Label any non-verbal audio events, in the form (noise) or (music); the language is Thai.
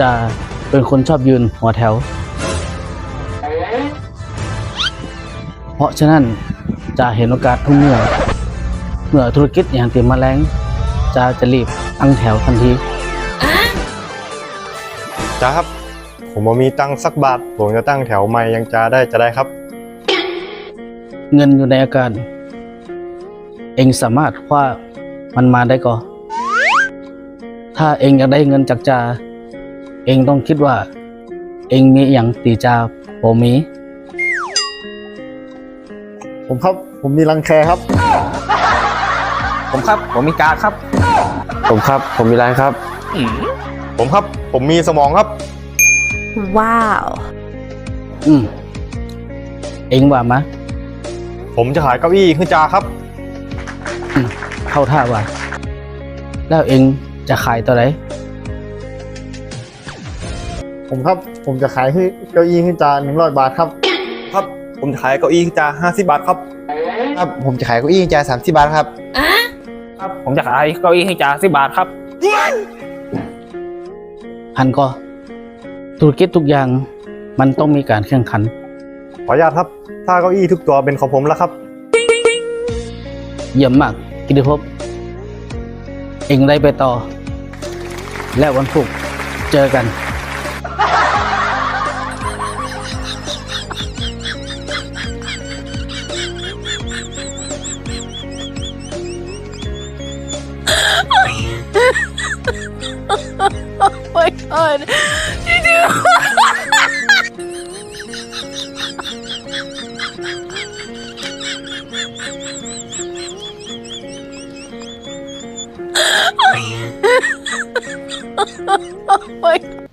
จะเป็นคนชอบยืนหัวแถว เพราะฉะนั้นจะเห็นโอกาสทุกเมื่อ เมื่อธุรกิจอย่างเตรียมมาแรงจะจะรีบตั้งแถวทันทีจ้าครับ ผมบ่มีตังค์สักบาท ผมจะตั้งแถวใหม่ยังจ้าได้จะได้ครับ เงินอยู่ในอาการ เองสามารถคว้ามันมาได้ก่อถ้าเองอยากได้เงินจากจา เองต้องคิดว่า เองมีอย่างตีจาโอมี ผมครับ ผมมีรังแคครับ ผมครับ ผมมีการดครับ ผมครับ ผมมีอะไรครับ ผมครับ ผมมีสมองครับ Wow. อืม เองว่ามาผมจะขายเก้าอี้ขึ้นจ้าครับ เข้าท่าว่า แล้วเองจะขายตัวไหน ผมครับ ผมจะขายให้เก้าอี้ขึ้นจ้าหนึ่งร้อยบาทครับ ครับ ผมจะขายเก้าอี้ขึ้นจ้าห้าสิบบาทครับ ครับ ผมจะขายเก้าอี้จ่ายสามสิบบาทครับ ครับผมจะขายเก้าอี้ให้จ่าสิบบาทครับหันก็ธุรกิจทุกอย่างมันต้องมีการแข่งขัน ขออนุญาตครับ ถ้าเก้าอี้ทุกตัวเป็นของผมแล้วครับ เยี่ยมมาก กิติภพเองได้ไปต่อ และวันพุธเจอกัน god. You do. (laughs) (laughs) oh my